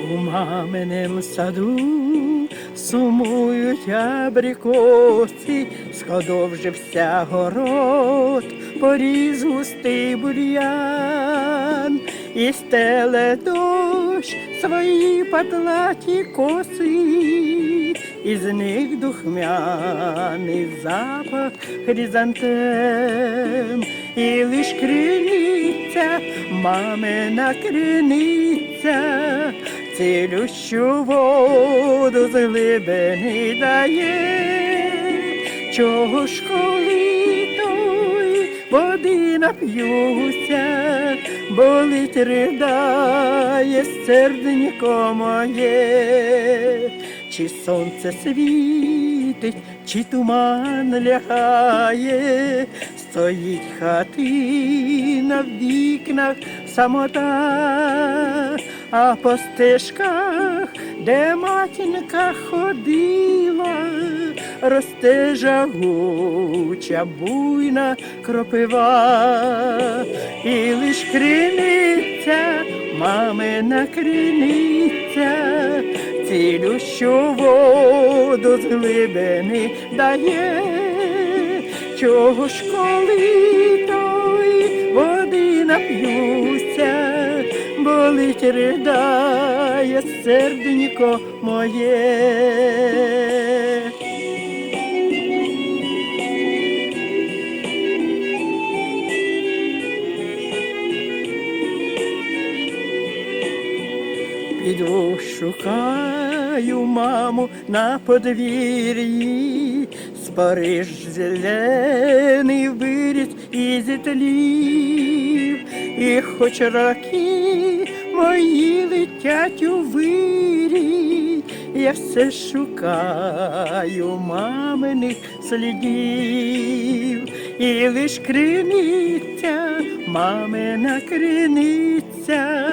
У маминем саду сумують абрикоси, сходовжився город, поріз густий бур'ян, і стеле дощ свої патлаті коси, із них духмяний запах хризантем, і лиш криниця, мамина криниця, цілющу воду з глибини дає, чого ж коли той води нап'юся, болить ридає серденько моє, чи сонце світить, чи туман лягає, стоїть хатина в вікнах самота, а по стежках, де матінка ходила, росте жагуча буйна кропива, і лиш криниця, мамина криниця, цілющу воду з глибини дає, чого ж коли той води нап'юся, болить ридає серденько моє. Піду шукаю маму на подвір'ї, Спариж зелений виріс і зітлів, і хоч роки мої летять у вирій, я все шукаю маминих слідів, і лиш криниця, мамина криниця,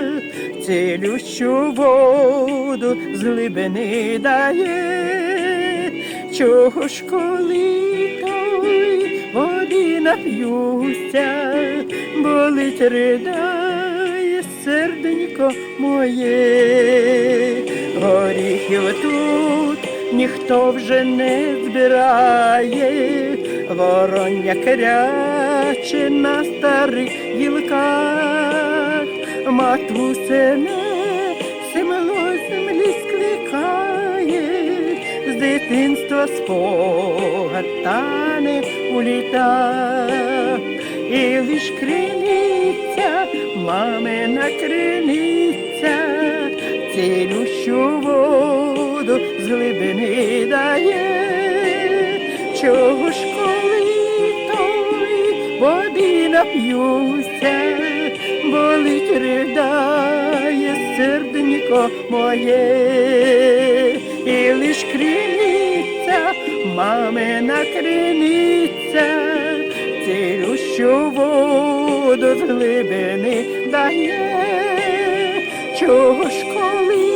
цілющу воду з глибини дає, чого ж коли той води нап'юся, болить ридає серденько моє, горіхів тут ніхто вже не збирає, вороння кряче на старих гілках, матусине семело землі скликає, з дитинства спогад тане у літах, і лиш криниця, мамина криниця, цілющу воду з глибини дає, чого ж коли той води нап'юся, болить ридає серденько моє, і лиш криниця, мамина криниця, цілющу воду з глибини дає, чого ж коли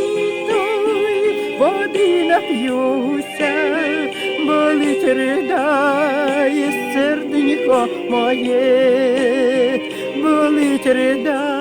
той води нап'юся, болить ридає серденько моє, болить ридає.